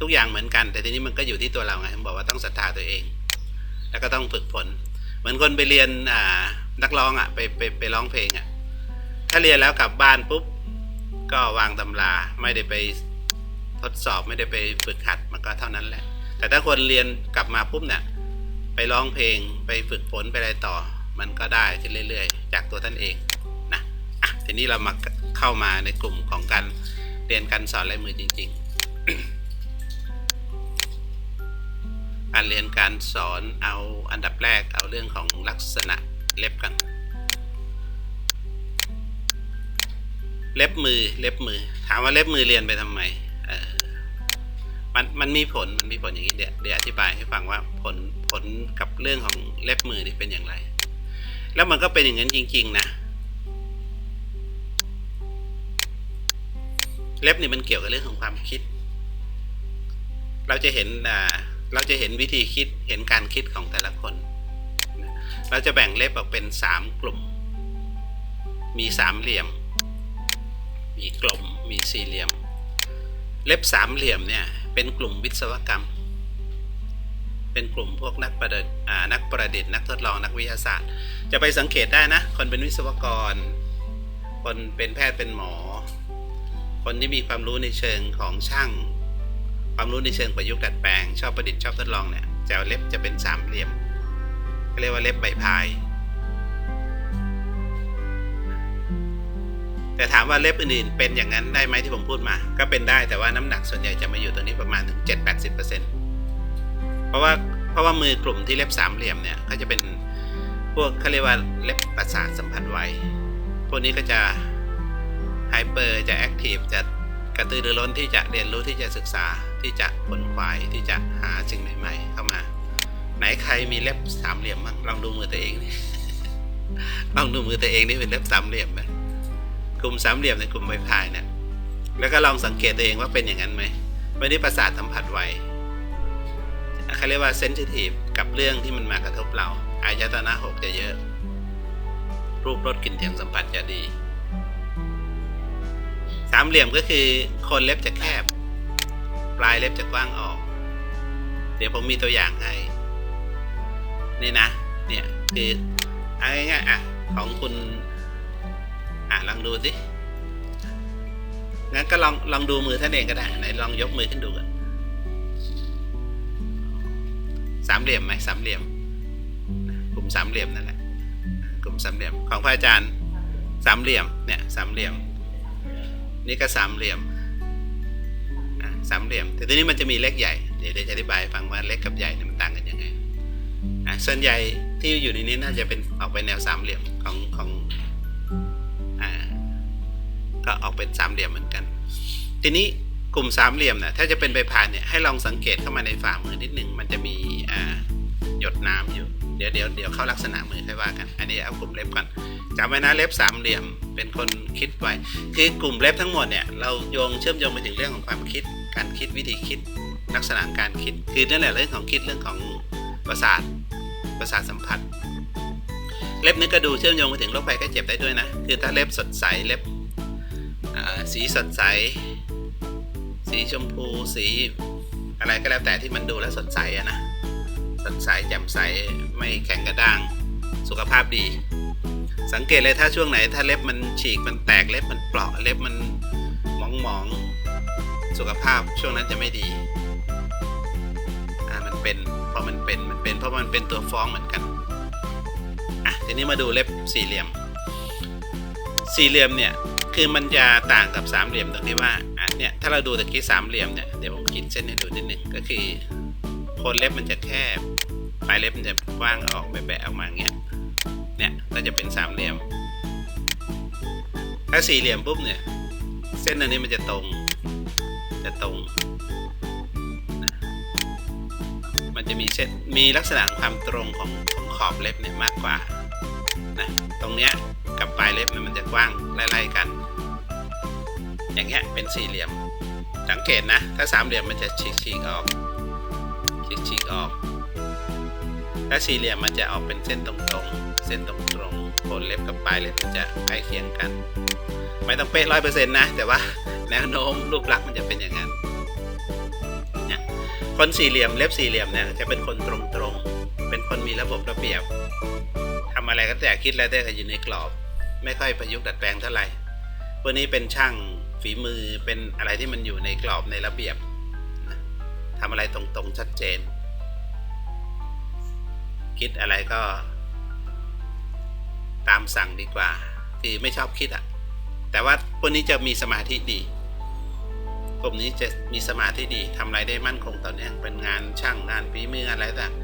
ทุกอย่างเหมือนกัน แต่ทีนี้มันก็อยู่ที่ตัวเราไงผมบอกว่าต้องศรัทธาตัวเอง แล้วก็ต้องฝึกฝนเหมือนคนไปเรียนอ่านักร้องอะไปไปไปร้องเพลงอะถ้าเรียนแล้วกลับบ้านปุ๊บก็วางตำราไม่ได้ไปทดสอบไม่ได้ไปฝึกหัดมันก็เท่านั้นแหละ แต่ถ้าคนเรียนกลับมาปุ๊บเนี่ยไปร้องเพลงไปฝึกฝนไปอะไรต่อ มันก็ได้ขึ้นเรื่อย ๆ จากตัวท่านเองนะอะทีนี้เรามาเข้ามาในกลุ่มของการเรียนการสอนลายมือจริง ๆ การเรียนการสอนเอาอันดับแรกเอาเรื่องของลักษณะเล็บกัน เล็บมือเล็บมือ ถามว่าเล็บมือเรียนไปทำไมเออมันมันมีผลมันมีผลอย่างนี้เดี๋ยวเดี๋ยวอธิบายให้ฟังว่าผลผลกับเรื่องของเล็บมือนี่เป็นอย่างไร แล้วมันก็เป็นอย่างนั้นจริง ๆ นะ เล็บนี่มันเกี่ยวกับเรื่องของความคิด เราจะเห็นอ่า เราจะเห็นวิธีคิดเห็นการคิดของแต่ละคน เราจะแบ่งเล็บออกเป็นสามกลุ่ม มีสามเหลี่ยม มีกลม มีสี่เหลี่ยม เล็บสามเหลี่ยมเนี่ยเป็นกลุ่มวิศวกรรม เป็นกลุ่มพวกนักประดิษฐ์นักประดิษฐ์นักทดลองนักวิทยาศาสตร์ จะไปสังเกตได้นะ คนเป็นวิศวกร คนเป็นแพทย์เป็นหมอ คนที่มีความรู้ในเชิงของช่าง ความรู้ในเชิงประยุกต์ดัดแปลง ชอบประดิษฐ์ชอบทดลองเนี่ยแจะเล็บจะเป็นสามเหลี่ยมเขาเรียกว่าเล็บใบพาย แต่ถามว่าเล็บอื่นๆเป็นอย่างนั้นได้ไหมที่ผมพูดมา ก็เป็นได้แต่ว่าน้ำหนักส่วนใหญ่จะมาอยู่ตรงนี้ประมาณถึง 7-80%เพราะว่าเพราะว่ามือกลุ่มที่เล็บสามเหลี่ยมเนี่ยก็จะเป็นพวกเขาเรียกว่าเล็บประสาทสัมผัสไวพวกนี้ก็จะไฮเปอร์จะแอคทีฟจะกระตือรือร้นที่จะเรียนรู้ที่จะศึกษา ที่จะขนขวายที่จะหาสิ่งใหม่ๆเข้ามา ไหนใครมีเล็บสามเหลี่ยมบ้างลองดูมือตัวเองนี่ลองดูมือตัวเองนี่เป็นเล็บสามเหลี่ยมไหมกลุ่มสามเหลี่ยมในกลุ่มใบพายเนี่ยแล้วก็ลองสังเกตตัวเองว่าเป็นอย่างนั้นไหมไม่ได้ประสาทสัมผัสไวเขาเรียกว่าเซนซิทีฟกับเรื่องที่มันมากระทบเรา อายตนะหกจะเยอะ รูปรสกลิ่นเสียงสัมผัสจะดี สามเหลี่ยมก็คือคนเล็บจะแคบ ปลายเล็บจะกว้างออก เดี๋ยวผมมีตัวอย่างให้ นี่นะ เนี่ยคือเอาง่ายๆอะของคุณ อะลองดูสิ งั้นก็ลองลองดูมือท่านเองก็ได้ไหนลองยกมือขึ้นดูกันสามเหลี่ยมไหมสามเหลี่ยม กลุ่มสามเหลี่ยมนั่นแหละ กลุ่มสามเหลี่ยมของพระอาจารย์สามเหลี่ยม เนี่ยสามเหลี่ยม นี่ก็สามเหลี่ยม สามเหลี่ยม แต่ทีนี้มันจะมีเล็กใหญ่ เดี๋ยวจะอธิบายฟังว่าเล็กกับใหญ่เนี่ยมันต่างกันยังไงอะส่วนใหญ่ที่อยู่ในนี้น่าจะเป็นออกไปแนวสามเหลี่ยมของของอ่าก็ออกเป็นสามเหลี่ยมเหมือนกัน ทีนี้กลุ่มสามเหลี่ยมนะถ้าจะเป็นใบพานเนี่ยให้ลองสังเกตเข้ามาในฝ่ามือนิดหนึ่งมันจะมีอ่าหยดน้ำอยู่ เดี๋ยวเดี๋ยวเดี๋ยวเข้าลักษณะมือค่อยว่ากัน อันนี้เอากลุ่มเล็บก่อน จำไว้นะเล็บสามเหลี่ยมเป็นคนคิดไว้คือกลุ่มเล็บทั้งหมดเนี่ยเราโยงเชื่อมโยงไปถึงเรื่องของความคิด การคิดวิธีคิด ลักษณะการคิดคือนั่นแหละเรื่องของคิดเรื่องของประสาทประสาทสัมผัส เล็บนี้ก็ดูเชื่อมโยงไปถึงโรคภัยไข้เจ็บได้ด้วยนะคือถ้าเล็บสดใสเล็บสีสดใส สีชมพูสีอะไรก็แล้วแต่ที่มันดูแล้วสดใสอะนะสดใสแจ่มใสไม่แข็งกระด้างสุขภาพดี สังเกตเลยถ้าช่วงไหนถ้าเล็บมันฉีกมันแตกเล็บมันเปราะเล็บมันหมองหมองๆสุขภาพช่วงนั้นจะไม่ดีอ่ามันเป็นเพราะมันเป็นมันเป็นเพราะมันเป็นตัวฟ้องเหมือนกันอะทีนี้มาดูเล็บสี่เหลี่ยม สี่เหลี่ยมเนี่ยคือมันจะต่างกับสามเหลี่ยมตรงที่ว่าอะเนี่ยถ้าเราดูตะกี้สามเหลี่ยมเนี่ยเดี๋ยวผมขีดเส้นให้ดูนิดนึงก็คือโคนเล็บมันจะแคบปลายเล็บมันจะกว้างออกแบะๆออกมาเงี้ย เนี่ยก็จะเป็นสามเหลี่ยม ถ้าสี่เหลี่ยมปุ๊บเนี่ย เส้นอันนี้มันจะตรง จะตรงนะมันจะมีเส้นมีลักษณะความตรงของของขอบเล็บเนี่ยมากกว่านะตรงเนี้ยกับปลายเล็บเนี่ยมันจะกว้างไล่ๆกัน อย่างเงี้ยเป็นสี่เหลี่ยม สังเกตนะ ถ้าสามเหลี่ยมมันจะฉีกๆออกฉีกๆออก ถ้าสี่เหลี่ยมมันจะออกเป็นเส้นตรงๆ เส้นตรงๆโคนเล็บกับปลายเล็บมันจะใกล้เคียงกัน ไม่ต้องเป๊ะร้อยเปอร์เซ็นต์นะ แต่ว่าแนวโน้มรูปลักษณ์มันจะเป็นอย่างนั้นนี่ยคนสี่เหลี่ยมเล็บสี่เหลี่ยมเนี่ยจะเป็นคนตรงๆ เป็นคนมีระบบระเบียบทำอะไรก็แต่คิดแล้วแต่ก็อยู่ในกรอบ ไม่ค่อยประยุกต์ดัดแปลงเท่าไหร่พวกนี้เป็นช่างฝีมือเป็นอะไรที่มันอยู่ในกรอบในระเบียบนะทำอะไรตรงๆชัดเจน คิดอะไรก็ ตามสั่งดีกว่าคือไม่ชอบคิดอะแต่ว่าพวกนี้จะมีสมาธิดีกลุ่มนี้จะมีสมาธิดีทำอะไรได้มั่นคงต่อเนื่องเป็นงานช่างงานฝีมืออะไรต่าง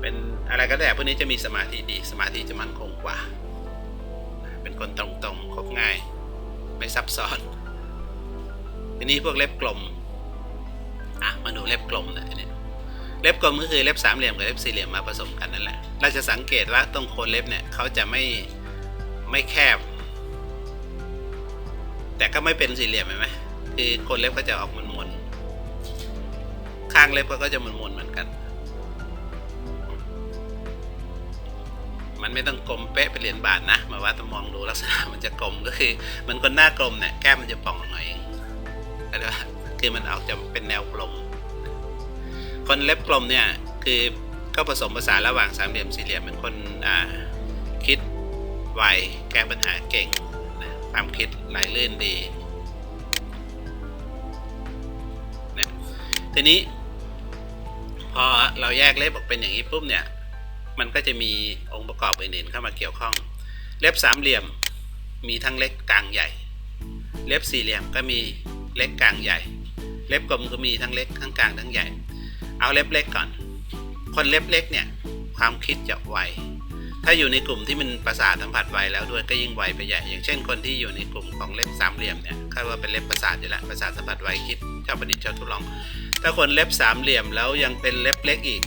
เป็นอะไรก็ได้พวกนี้จะมีสมาธิดี สมาธิจะมั่นคงกว่า เป็นคนตรงๆคบง่าย ไม่ซับซ้อนทีนี้พวกเล็บกลมอะมาดูเล็บกลมนะทีนี้ เล็บกลมก็คือเล็บสามเหลี่ยมกับเล็บสี่เหลี่ยมมาผสมกันนั่นแหละ เราจะสังเกตว่าตรงโคนเล็บเนี่ยเขาจะไม่ไม่แคบ แต่ก็ไม่เป็นสี่เหลี่ยมเห็นไหมคือโคนเล็บก็จะออกมนมนข้างเล็บก็จะมนมนเหมือนกัน มันไม่ต้องกลมเป๊ะเป็นเหรียญบาทนะมาว่าต้องมองดูลักษณะมันจะกลมก็คือ มันคนหน้ากลมเนี่ยแก้มมันจะป่องหน่อยเองก็ได้ว่าคือมันออกจะเป็นแนวกลม นเล็บกลมเนี่ยคือก็ผสมผสานระหว่างสามเหลี่ยมสี่เหลี่ยมเป็นคนอ่าคิดไวแก้ปัญหาเก่งความคิดไหลลื่นดีนะทีนี้ พอเราแยกเล็บออกเป็นอย่างนี้ปุ๊บเนี่ย มันก็จะมีองค์ประกอบอื่นๆเข้ามาเกี่ยวข้อง เล็บสามเหลี่ยมมีทั้งเล็กกลางใหญ่ เล็บสี่เหลี่ยมก็มีเล็กกลางใหญ่ เล็บกลมก็มีทั้งเล็กทั้งกลางทั้งใหญ่ เอาเล็บเล็กก่อน คนเล็บเล็กเนี่ยความคิดจะไว ถ้าอยู่ในกลุ่มที่มันประสาทสัมผัสไวแล้วด้วยก็ยิ่งไวไปใหญ่ อย่างเช่นคนที่อยู่ในกลุ่มของเล็บสามเหลี่ยมเนี่ยคาดว่าเป็นเล็บประสาทอยู่แล้วประสาทสัมผัสไวคิดชอบประดิษฐ์ชอบทดลอง ถ้าคนเล็บสามเหลี่ยมแล้วยังเป็นเล็บเล็กอีก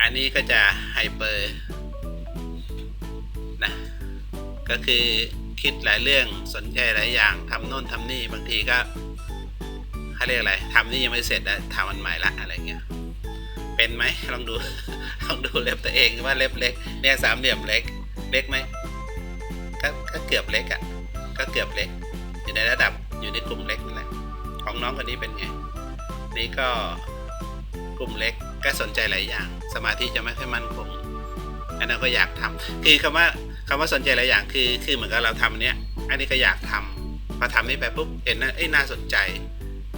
อันนี้ก็จะไฮเปอร์นะ ก็คือคิดหลายเรื่องสนใจหลายอย่างทำโน่นทำนี่บางทีก็ เขาเรียกอะไรทำนี่ยังไม่เสร็จนะทำมันใหม่ละอะไรเงี้ยเป็นไหมลองดูลองดูเล็บตัวเองว่าเล็บเล็กเนี่ยสามเหลี่ยมเล็กเล็กไหมก็ก็เกือบเล็กอะ่ะก็เกือบเล็ก อยู่ในระดับอยู่ในกลุ่มเล็กนั่นแหละของน้องคนนี้เป็นไงนี่ก็กลุ่มเล็กก็สนใจหลายอย่าง สมาธิจะไม่ค่อยมั่นคงอันนั้นก็อยากทำคือคำว่าคำว่าสนใจหลายอย่างคือคือเหมือนกับเราทำเนี้ยอันนี้ก็อยากทำพอทำนี่ไปปุ๊บเห็นนะเอ้ยน่าสนใจ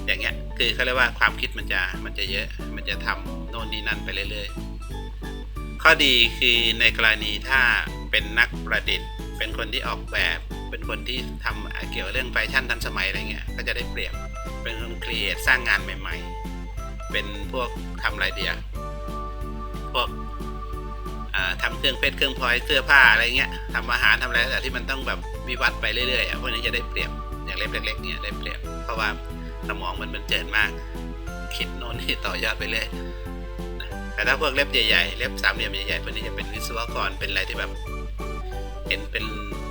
อย่างเงี้ยคือเขาเรียกว่าความคิดมันจะมันจะเยอะมันจะทำโน่นนี่นั่นไปเรื่อยๆ ข้อดีคือในกรณีถ้าเป็นนักประดิษฐ์ เป็นคนที่ออกแบบ เป็นคนที่ทำเกี่ยวเรื่องแฟชั่นทันสมัยอะไรเงี้ยก็จะได้เปรียบเป็นคนครีเอทสร้างงานใหม่ๆ เป็นพวกทำอะไรเดียพวกอ่าทำเครื่องเพชรเครื่องพลอยเสื้อผ้าอะไรเงี้ยทำอาหารทำอะไรแต่ที่มันต้องแบบวิวัฒน์ไปเรื่อยๆอะพวกนี้จะได้เปรียบอย่างเล็กๆเนี่ยได้เปรียบเพราะว่า สมองมันมันเจิดมาก คิดโน่นนี่ต่อยอดไปเลยแต่ถ้าพวกเล็บใหญ่ๆ เล็บสามเหลี่ยมใหญ่ๆพวกนี้จะเป็นวิศวกรเป็นอะไรที่แบบเห็นเป็น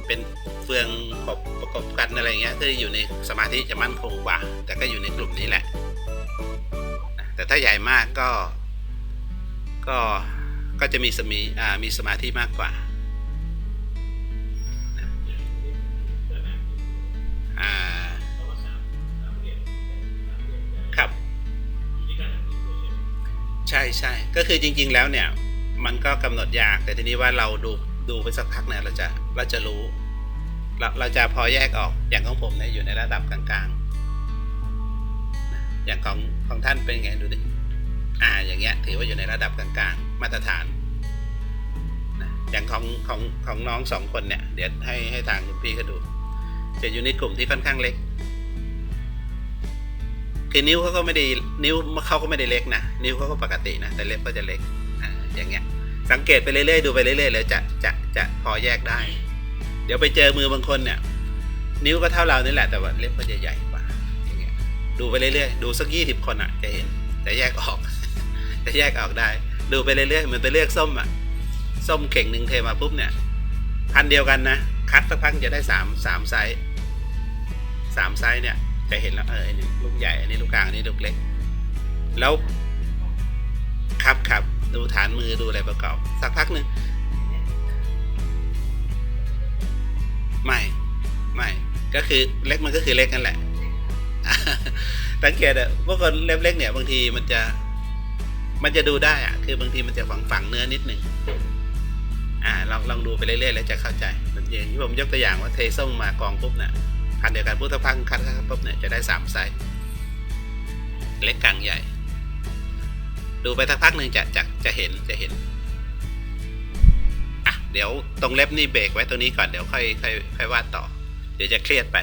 เป็นเฟืองขบประกอบกันอะไรเงี้ยที่อยู่ในสมาธิจะมั่นคงกว่า แต่ก็อยู่ในกลุ่มนี้แหละนะแต่ถ้าใหญ่มากก็ ก็ก็จะมีสมีอ่ามีสมาธิมากกว่า ก็คือจริง ๆ แล้วเนี่ยมันก็กำหนดยาก แต่ทีนี้ว่าเราดูดูไปสักพักเนี่ยเราจะเราจะรู้เราเราจะพอแยกออกอย่างของผมเนี่ยอยู่ในระดับกลางๆ อย่างของของท่านเป็นไงดูดิอ่าอย่างเงี้ยถือว่าอยู่ในระดับกลางๆ มาตรฐานอย่างของของของน้องสองคนเนี่ยเดี๋ยวให้ให้ทางคุณพี่เขาดู จะอยู่ในกลุ่มที่ค่อนข้างเล็ก คือนิ้วเขาก็ไม่ได้นิ้วเขาก็ไม่ได้เล็กนะ นิ้วเขาก็ปกตินะ แต่เล็บก็จะเล็กอ่าอย่างเงี้ย สังเกตไปเรื่อยๆดูไปเรื่อยๆแล้วจะจะจะพอแยกได้ เดี๋ยวไปเจอมือบางคนเนี่ย นิ้วก็เท่าเรานี่แหละแต่ว่าเล็บก็จะใหญ่กว่าอย่างเงี้ยดูไปเรื่อยๆดูสักยี่สิบคนอะจะเห็นจะแยกออกจะแยกออกได้ ดูไปเรื่อยๆเหมือนไปเลือกส้มอะส้มเข่งหนึ่งเทมาปุ๊บเนี่ยพันเดียวกันนะคัดสักพักจะได้สามสามไซส์สามไซส์เนี่ย จะเห็นแล้วเอออันนี้ลูกใหญ่ อันนี้ลูกกลางอันนี้ลูกเล็ก แล้วครับครับดูฐานมือดูอะไรประกอบ สักพักหนึ่งไม่ไม่ก็คือเล็กมันก็คือเล็กนั่นแหละสังเกตอะพวกคนเล็บเล็กเนี่ย บางทีมันจะ มันจะดูได้อะคือบางทีมันจะฝังฝังเนื้อนิดหนึ่งอ่าลองลองดูไปเรื่อยๆแล้วจะเข้าใจเหมือนอย่างที่ผมยกตัวอย่างว่าเทส้มมากองปุ๊บเนี่ย คันเดียวกันพุทธพังคันคับปุ๊บเนี่ยจะได้สามไซส์เล็กกลางใหญ่ ดูไปสักพักหนึ่งจะจะจะเห็นจะเห็นอะเดี๋ยวตรงเล็บนี่เบรกไว้ตัวนี้ก่อนเดี๋ยวค่อยค่อยค่อยวาดต่อ เดี๋ยวจะเครียดไป